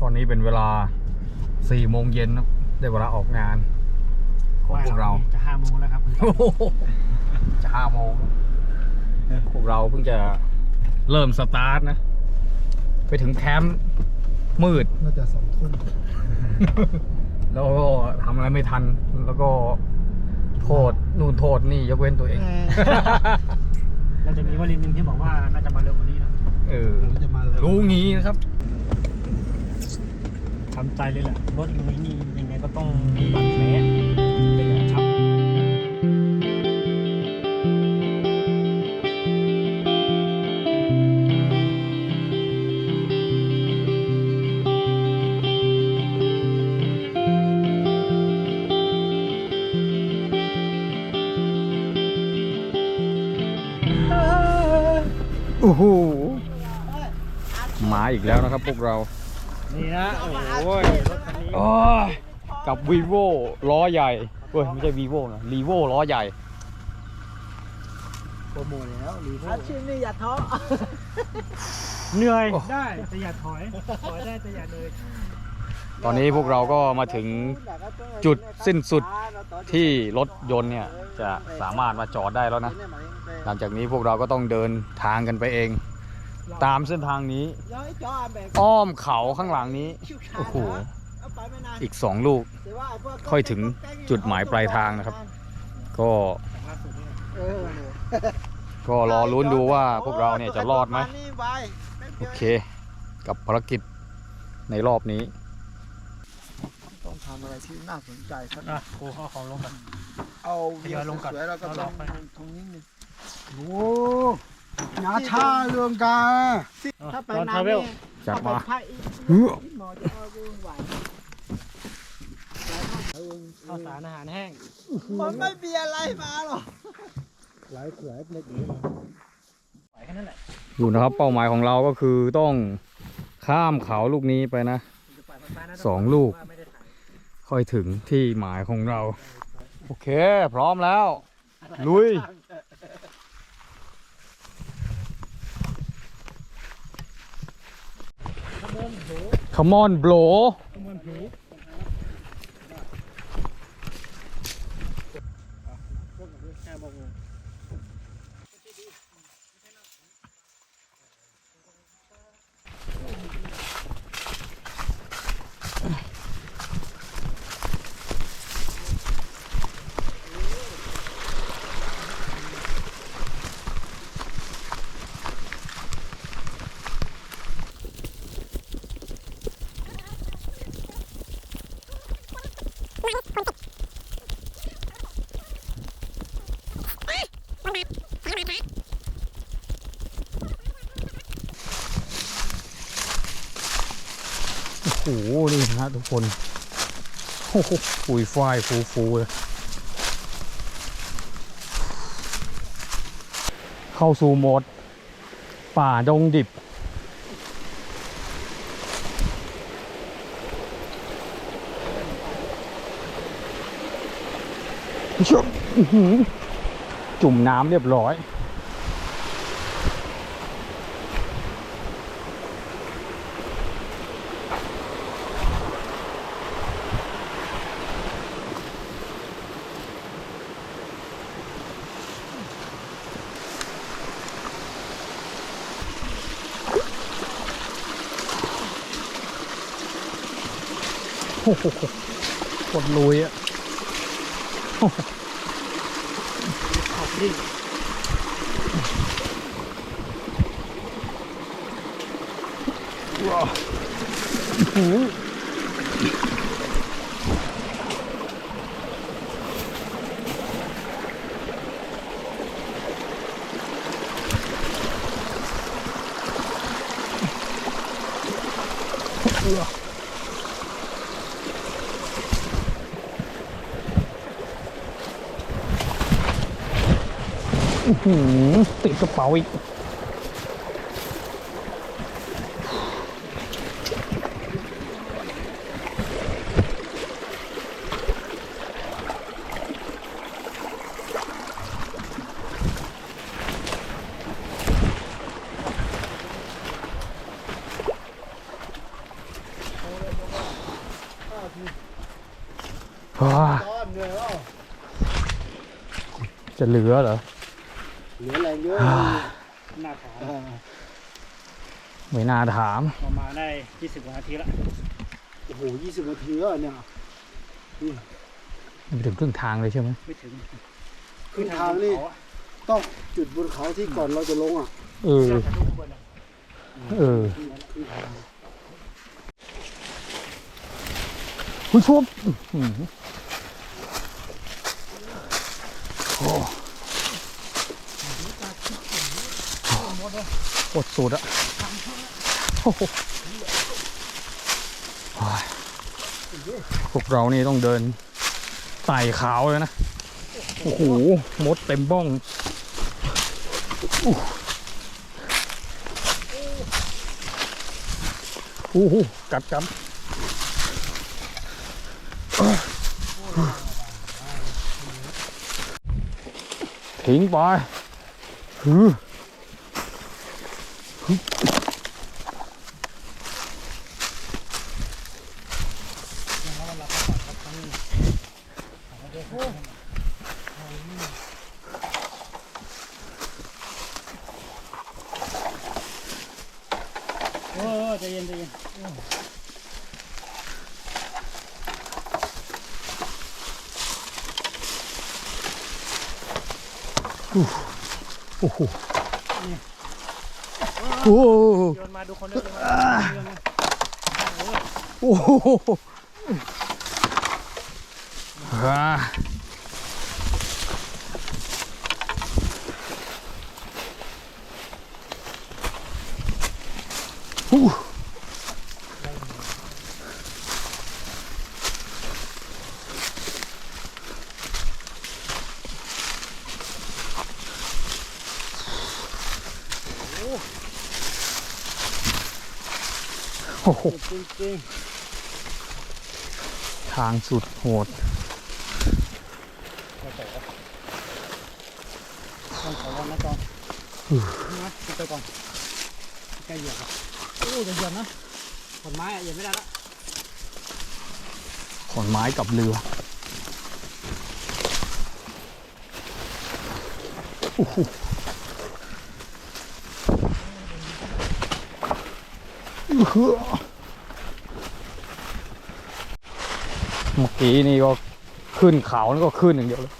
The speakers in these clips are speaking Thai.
ตอนนี้เป็นเวลาสี่โมงเย็นครับได้เวลาออกงานของพวกเราจะห้าโมงแล้วครับคุณโอ้โหจะห้าโมงแล้วพวกเราเพิ่งจะเริ่มสตาร์ทนะ ไปถึงแคมป์มืดน่าจะสองทุ่มแล้วก็ทำอะไรไม่ทัน แล้วก็โทษนู่นโทษนี่ยกเว้นตัวเอง เราจะมีวลีหนึ่งที่บอกว่าน่าจะมาเร็วกว่านี้นะ เออมันจะมาเลยรู้งี้นะครับ ทำใจเลยแหละรถอย่างนี้นี่ยังไงก็ต้องมีบาดแผล นะครับพวกเรา นี่นะ โอ้ยรถคันนี้โอ้ยกับ vivo ล้อใหญ่เฮ้ยไม่ใช่ vivo นะ revo ล้อใหญ่ โปรโมทแล้วรีโวอาชีพนี้อย่าท้อเหนื่อยโอ้ได้แต่อย่าถอย ถอยได้แต่อย่าเลยตอนนี้พวกเราก็มาถึงจุดสิ้นสุดที่รถยนต์เนี่ยจะสามารถมาจอดได้แล้วนะ หลังจากนี้พวกเราก็ต้องเดินทางกันไปเอง ตามเส้นทางนี้ อ้อมเขาข้างหลังนี้ โอ้โห อีกสองลูก ค่อยถึงจุดหมายปลายทางนะครับ ก็ ก็รอลุ้นดูว่าพวกเราเนี่ยจะรอดไหมโอเค กับภารกิจในรอบนี้ ต้องทำอะไรที่น่าสนใจสักอะครูเอาของลงกันเอาทยอยลงก่อนสวยๆแล้วก็เอาลลงงไปตรงนี้นี่โอ้ห นาชาเรื่องกาถ้าไปทราเวลจัดมาหมอจะเอาเรื่องไหวข้าวสารอาหารแห้ง มันไม่มีอะไรมาหรอกหลายหลายเล็กนี้ไหวแค่นั้นแหละอยู่นะครับเป้าหมายของเราก็คือต้องข้ามเขาลูกนี้ไปนะจะปล่อยมันไปนะสองลูกว่าไม่ได้ถ่ายค่อยถึงที่หมายของเรา โอเค พร้อมแล้ว ลุย ขโมยโห Come on bro ขโม โอ้โห นี่นะฮะทุกคน โอ้โหปุยฝ้ายฟูฟูๆเลยเข้าสู่โหมด ป่าดงดิบ ชุบอื้อหือ จุ่มน้ำเรียบร้อย โอ้โหกดลุยอะ ขอบดิ ติดกระเป๋าอีก จะเหลือเหรอ น่าถาม ประมาณได้20กว่านาทีแล้วโอ้โหยี่สิบนาทีแล้วเนี่ยไม่ถึงครึ่งทางเลยใช่ไหมไม่ถึงขึ้นทางนี่เขาอะต้องจุดบนเขาที่ก่อนเราจะลงอะ เออเจ้าถ่ายรูปข้างบนอะเออขึ้นทางคุณชมอื้อหือโอ้โคตรสุดอะโอ้โหโอ้ย พวกเรานี่ต้องเดินไต่ขาวเลยนะ โอ้โห มดเต็มบ้องอู้โอ้โหกัดกันทิ้งไปฮือฮึ เออใจเย็นใจเย็น โอ้โหโอ้โห โยนมาดูคนเดินมาโยนมา โอ้โหอ่าอู้โอ้โห จริงจริง ทางสุดโหดต้องขอวันนะจอนนะไปก่อนใกล้เหยียบโอ้จะเหยียบนะขนไม้อะเหยียบไม่ได้ละขอนไม้กับเรือโอ้โหอื้อ เมื่อกี้นี่ก็ขึ้นเขานี่ก็ขึ้นอย่างเดียวเลย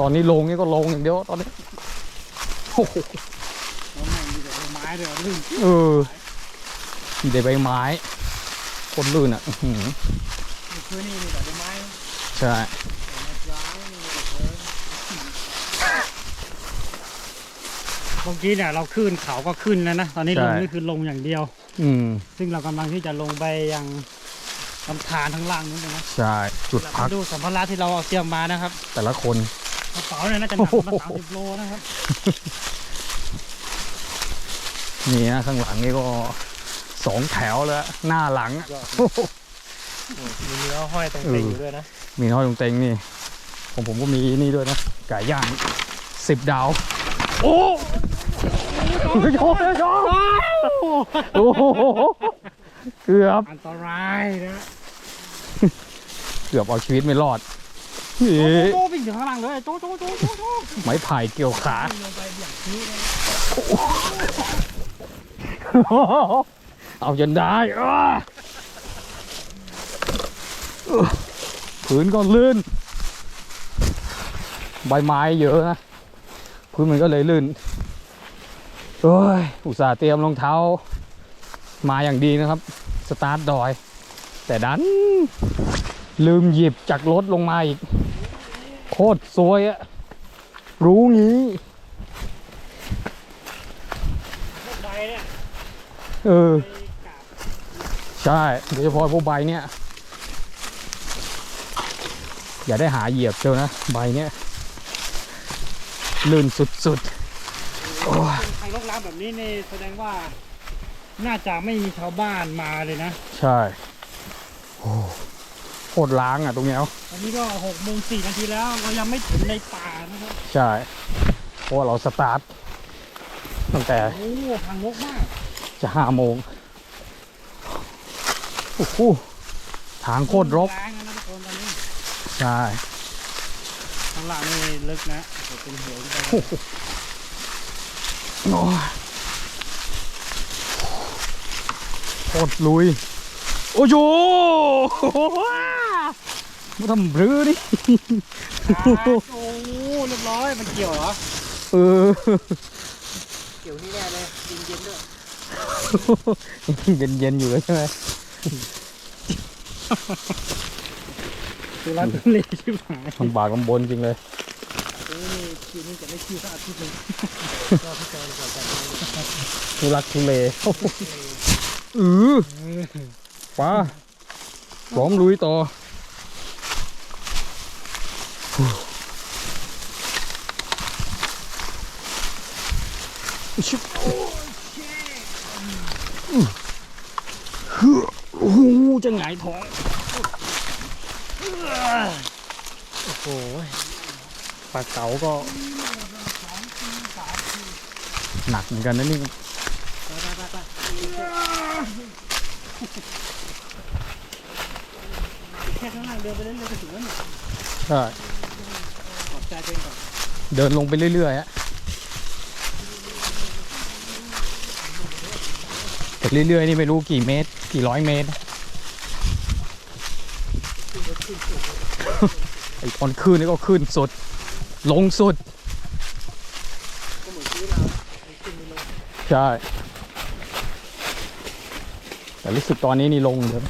ตอนนี้ลงนี่ก็ลงอย่างเดียวตอนนี้โอ้โหแล้วแม่งมีแต่ใบไม้เลยอะลื่นเออมีแต่ใบไม้ คนลื่นอะอื้อหือคือนี่มีแต่ใบไม้ ใช่เมื่อกี้เนี่ยเราขึ้นเขาก็ขึ้นแล้วนะ ตอนนี้ลงนี่คือลงอย่างเดียว อืมซึ่งเรากำลังที่จะลงไปยัง ลำธารทั้างล่างนู้นเลยนะใช่ จุดเราพักไปดูสัมภาระที่เราเอาเตรียมมานะครับแต่ละคน กระเป๋าเนี่ยน่าจะหนักประมาณสามสิบโลนะครับ นี่นะข้างหลังนี่ก็สองแถวแล้ว หน้าหลังอะมีเนื้อห้อยตรงเออเต็งอยู่ด้วยนะมีน้อยตรงเต็งนี่ของผมก็มีนี่ด้วยนะไก่ย่างสิบดาว โอ้โหโยนโยนโอ้โหเกือบ อันตรายนะ เกือบเอาชีวิตไม่รอดเฮ้โจยโจวิ่งถึงข้างหลังเลยโจโจโจโจโจไม้ไผ่เกี่ยวขาวิ่งลงไปเบี่ยงคิ้วเลยเอาจนได้อ้าพื้นก็ลื่น ใบไม้เยอะนะพื้นมันก็เลยลื่นโอ้ยอุตส่าห์เตรียมรองเท้า มาอย่างดีนะครับ สตาร์ทดอย แต่ดัน ลืมหยิบจากรถลงมาอีก โคตรซวยอะรู้งี้พวกใบเนี่ยเออไปกราบใช่โดยเฉพาะพวกใบเนี่ย อย่าได้หาเหยียบเจอนะ ใบเนี่ยลื่นสุดๆโอ้ยทางลกล้างแบบนี้นี่แสดงว่า น่าจะไม่มีชาวบ้านมาเลยนะ ใช่ โอ้ โคตรล้างอะตรงเนี้ยเอาตอนนี้ก็หกโมงสี่นาทีแล้ว เรายังไม่ถึงในป่านะครับใช่เพราะว่าเราสตาร์ทตั้งแต่โอ้โหทางลกมากจะห้าโมงโอ้โหทางโคตรรกแรงนะทุกคนตอนนี้ใใช่ข้างล่างนี่ลึกนะเดี๋ยวเป็นเหวขึ้นไปโอ้ยโคตรลุย โอ้โห มาทำรื้อดิโอ้โหเรียบร้อย มันเกี่ยวเหรอ เออ เกี่ยวนี่แน่เลยเย็นๆด้วยเย็นเย็นๆอยู่เลยใช่ไหมตัวรัดตัวเล็กชิบหายลำบากลำบนจริงเลยเอ้ยคิวนี้จะไม่คิวสักอาทิตย์หนึงรอพี่จอยก่อนกันทุลักทุเลเออป้าพร้อมลุยต่อชิบโอ้โห จะหงายท้องโอ้โหปลาเก๋าก็ หนักเหมือนกันนะนี่ไปไปไปไปแค่ข้างล่างเดินไปเรื่อยๆก็ถึงแล้วเนี่ยใช่ขอบใจตัว เองก่อนเดินลงไปเรื่อยๆฮะแต่เรื่อยๆนี่ไม่รู้กี่เมตร กี่ร้อยเมตร ไอ้ตอนขึ้นนี่ก็ขึ้นสุด ลงสุด ใช่ แต่รู้สึกตอนนี้นี่ลงเย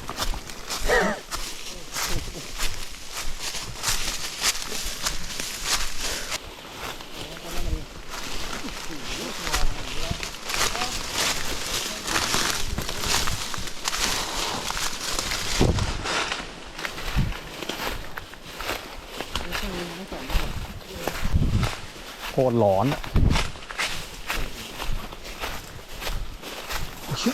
หลอนอะชิ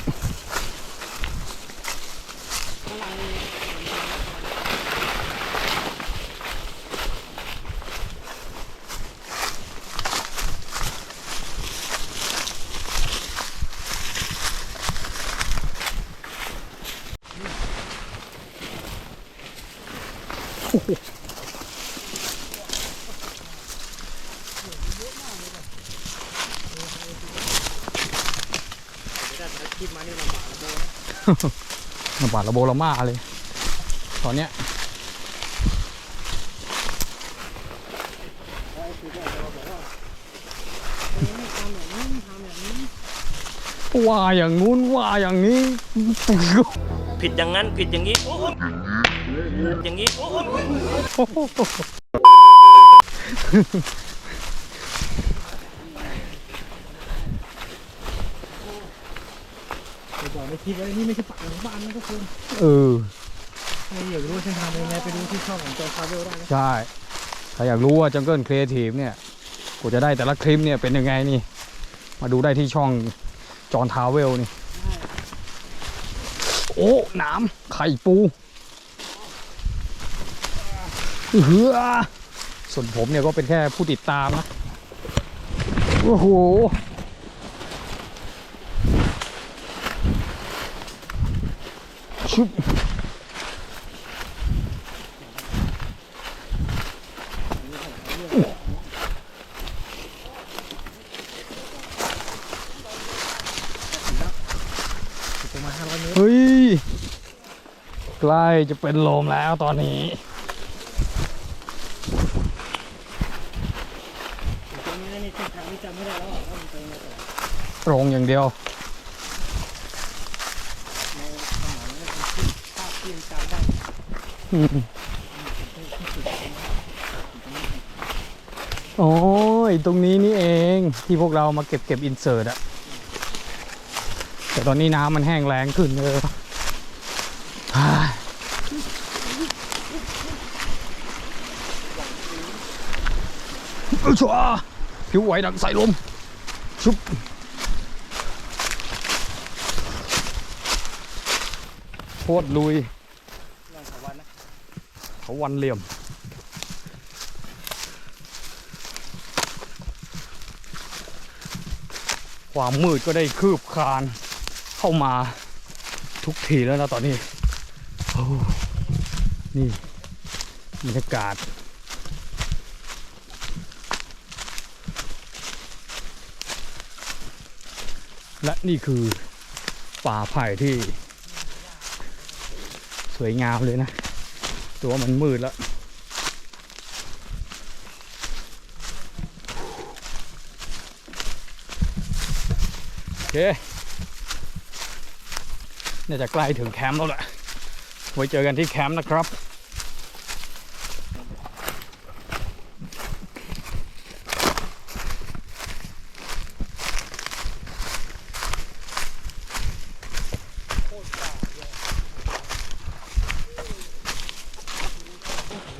เดี๋ยวถ้าคลิปมานี่ลำบากระโบ นะระบาดระโบระมาเลย ตอนเนี้ยว่าอย่างงู้นว่าอย่างนี้ ผิดอย่างนั้นผิดอย่างนี้โอ้อย่างนี้โอ้โห เดี๋ยวบอกไม่ คิดว่านี่ไม่ใช่ป่าหมู่บ้านนะทุกคนเออ ใครอยากรู้เส้นทางเป็นยังไงไปดูที่ช่องของจอคาเวลได้นะใช่ ถ้าอยากรู้ว่าจังเกิลครีเอทีฟเนี่ยกูจะได้แต่ละคลิปเนี่ยเป็นยังไงนี่ มาดูได้ที่ช่องจอห์นทาวเวลนี่ โอ้หน้ำไข่ปูเฮือส่วนผมเนี่ยก็เป็นแค่ผู้ติดตามนะ โอ้โห ชุบประมาณ500เมตรเฮ้ย ใกล้จะเป็นลมแล้วตอนนี้ตรงนี้นี่เส้นทางนี้จำไม่ได้แล้วว่ามันเป็นยังไงต่อตรงอย่างเดียว ในสมองนี่เป็นที่ภาพที่ยังจำได้ อืม โอ้ย ตรงนี้นี่เองที่พวกเรามาเก็บเก็บอินเสิร์ตอะแต่ตอนนี้น้ำมันแห้งแรงขึ้นเลยเอ้ชัวผิวไหวดังใส่ลม ชุบโคตรลุย ลองสวรรค์นะ เขาวันเหลี่ยม ความมืดก็ได้คืบคลานเข้ามาทุกทีแล้วนะตอนนี้นี่บรรยากาศและนี่คือป่าไผ่ที่ สวยงามเลยนะ ตัวมันมืดแล้วโอเคน่าจะใกล้ถึงแคมป์แล้วแหละไว้เจอกันที่แคมป์นะครับ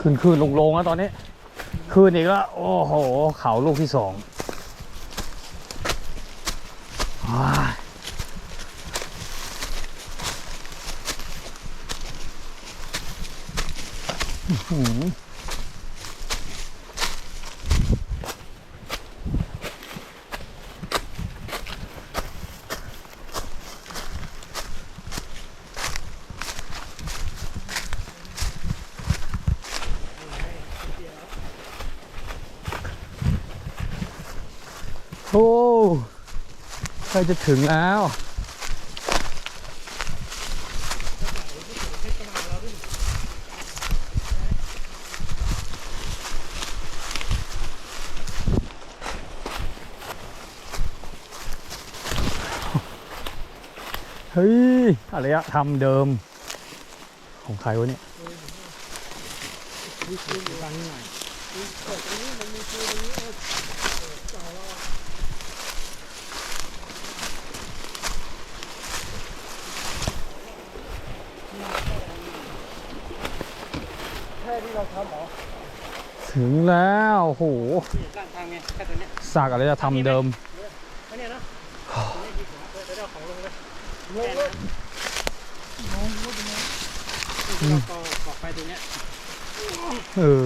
ขึ้นขึ้นลงลงแล้วตอนนี้ขึ้นอีกแล้ว โอ้โห เขาลูกที่สองอืม ล้จะถึงแล้ว เฮ้ยอารยธรรมเดิม ของใครวะเนี่ย ที่เราทำเหรอถึงแล้วโอ้โหด้านทางไงแค่ตัวเนี้ยซากอารยธรรมเดิมแค่เนี้ยเนาะตัวนี้ดีกว่าเออเดี๋ยวเอาของลงเลยลงเลยเราก็ก่อไฟตรงเนี้ยเออ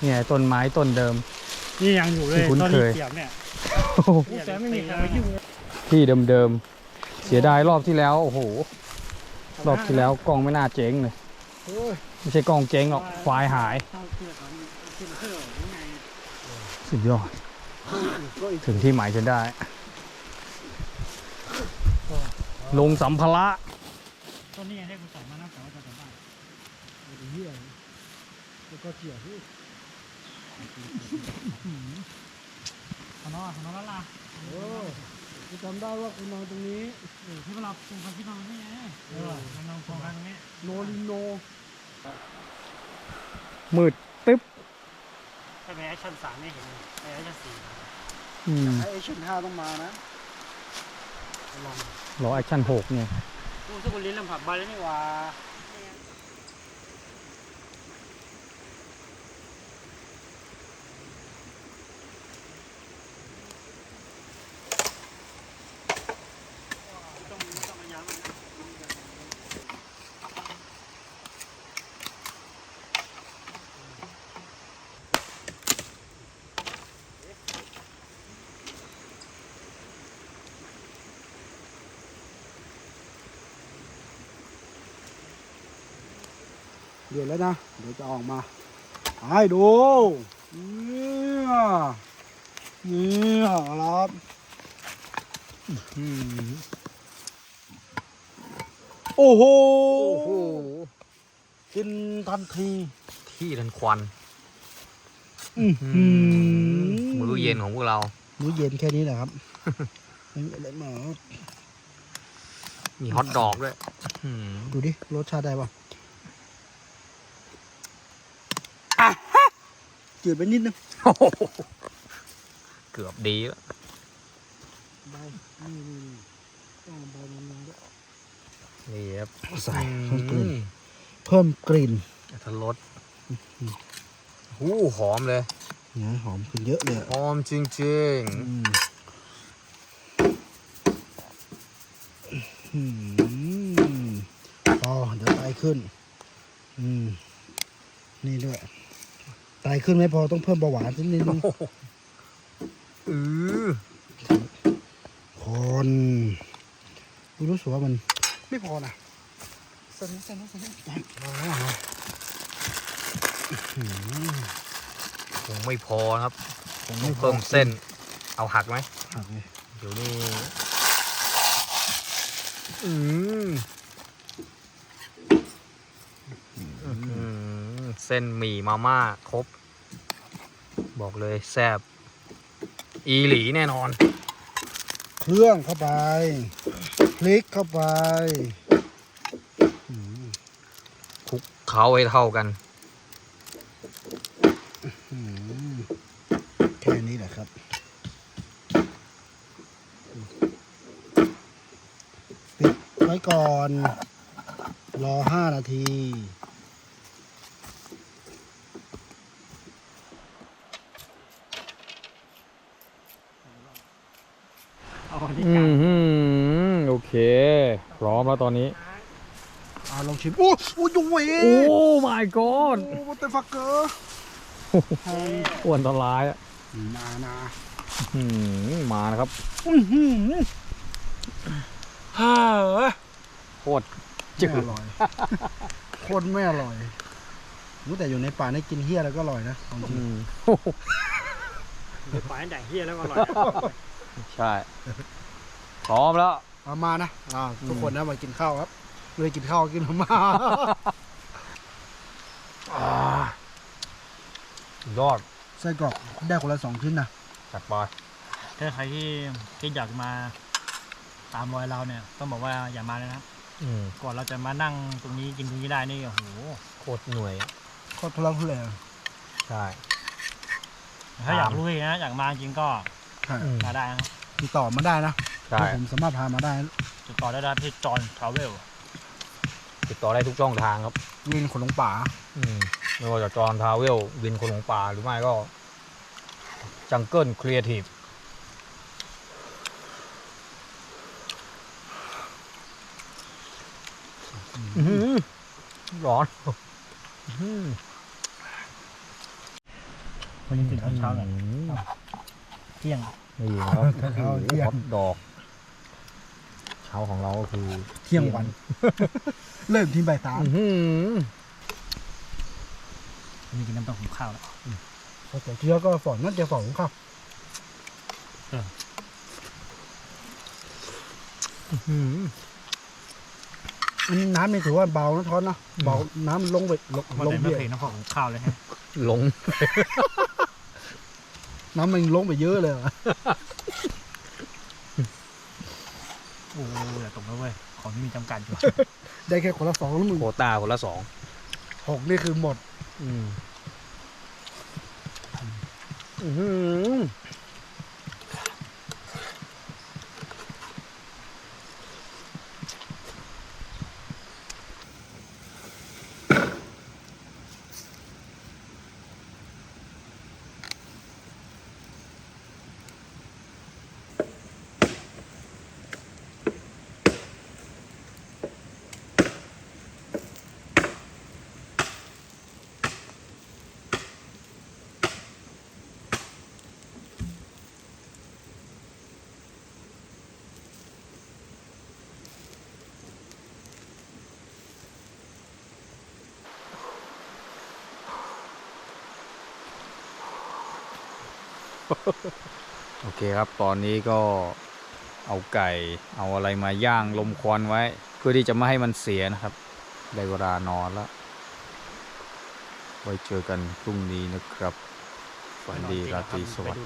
เนี่ยต้นไม้ต้นเดิม นี่ยังอยู่เลยที่คุ้นตอนเคนี้ยเสียบเนี่ยโอ้โหแต่ไม่มีใครมายุ่งที่เดิมๆเสียดายรอบที่แล้วโอ้โหรอบที่แล้วกล้องไม่น่าเจ๊งเลยโอ้ย ไม่ใช่กล้องเจ๊งหรอกไฟล์หายเข้าเชือกของขึ้นเครื่องยังไงสุดยอดก็อีกถึงที่หมายจนได้ ลงสัมภาระต้นนี้ยังได้กูสอนมานะแต่ว่าจะทำได้เหี้ยแล้วก็เจี๋ยที่ขอนอขอนอละล่ะเอ อกูจำได้ว่ากูนอนตรงนี้เออที่เราปรุงความคิดนอนนี่ไงเออมันนอนโครงการตรงนี้โนลิโนมืดตึ๊บถ้าเป็นแอคชั่นสามไม่เห็นในแอคชั่นสี่อืมไอเอชั่นห้าต้องมานะลองรอแอคชั่นหกเนี่ยกูทุกคนลิ้นลำผับบาเลยนี่หว่าต้องต้องมาย้ำมันนะ เดี๋ยวแล้วนะ เดี๋ยวจะออกมาให้ดูเนี่ยเนี่ยครับโอ้โหกินทันที ที่ทันควันอื้อหือมื้อเย็นของพวกเรา มื้อเย็นแค่นี้แหละครับไม่มีอะไรมากมีฮอทดอกด้วยอืมดูดิ รสชาติได้ป่ะ จืดไปนิดนึงโอ้โหเกือบดีแล้วใบนี่นี่นี่ต้องเอาใบมันลงด้วยนี่ครับใส่เพิ่มกลิ่นเพิ่มกลิ่นอัตรสหูหอมเลยนะหอมขึ้นเยอะเลยอะหอมจริงอืมอืมอ๋อเดี๋ยวไตขึ้น อืม นี่ด้วย ไตขึ้นไม่พอต้องเพิ่มเบาหวานสักนิดนึงๆอือคนรู้สึกว่ามันไม่พอนะสนุกสนุกสนุกอืมคงไม่พอนะครับผมต้อไม่งเพิ่มเส้น เอาหักไหมหักเลยเดี๋ยวนี้อืมอื้อหือ เส้นหมี่มาม่าครบ บอกเลยแซบอีหลีแน่นอน เครื่องเข้าไป พลิกเข้าไปอืมคลุกเคล้าให้เท่ากันอืมแค่นี้แหละครับ ปิดไว้ก่อน รอห้านาที เอาอั นนี้อืกลางมหือโอเค พร้อมแล้วตอนนี้ อ่าลองชิมโอ้โอ้ยเวโอ้ my god โอ้วัตเตอร์ฟักเกอร์อ้วนตอนร้ายอะนานาอื้อหือมานะครับอื้อหือโคตรจืไม่ดอร่อยโคตรไม่อร่อยรู้แต่อยู่ในป่านี่กินเฮี้ยแล้วก็อร่อยนะของจริงอืม ไปปล่อยอันใหญ่เฮียแล้วก็อร่อย ใช่พร้อมแล้วเอามานะอ่าทุกคนนะมากินข้าวครับเลยกินข้าวกินมาม่าอ่ายอดไส้กรอกได้คนละสองชิ้นนะจัดไปถ้าใครที่ที่อยากมาตามรอยเราเนี่ย ต้องบอกว่าอย่ามาเลยนะครับอืมก่อนเราจะมานั่งตรงนี้กินตรงนี้ได้นี่โอ้โหโคตรหน่วยโคตรทุลักทุเลใช่ถ้าอยากตามลุยนะอยากมาจริงก็ ใช่อืมมาได้นะติดต่อมาได้นะใช่ ผมสามารถพามาได้ติดต่อได้ที่จอห์นทราเวลติดต่อได้ทุกช่องทางครับ วินขนลงป่า อืมไม่ว่าจะจอห์นทาวเวลวินคนหลงป่าหรือไม่ก็จังเกิลครีเอทีฟร้อนอื้อหือวันนี้ตื่นเช้าๆกัน เที่ยง นี่ครับเช้าเที่ยฮงอตดอกเช้าของเราก็คือเที่ยงวัน เริ่มที่บ่ายสามอื้อหือวันนี้กินน้ำเต้าหู้ข้าวแล้วพอแต่เที่ยวก็ฝอนน่าจะฝอนครับอื้อหืออันนี้น้ำนี่ถือว่าเบานะท้อนนะเบาน้ำลงไปลงเพราะลงแต่เยไม่อะเคยน้ำเต้าหู้ข้าวเลยฮะ หลง น้ำมันลงไปเยอะเลยอะโอ้โหอย่าตกแล้วเว้ย ของที่มีจำกัดอยู่ ได้แค่คนละสองแล้วมึงโควต้าคนละสองหกนี่คือหมด อืมอื้อหือ โอเคครับ ตอนนี้ก็เอาไก่ เอาอะไรมาย่างลมควันไว้ เพื่อที่จะไม่ให้มันเสียนะครับ ได้เวลานอนแล้ว ไว้เจอกันพรุ่งนี้นะครับฝันดีราตรีสวัสดิ์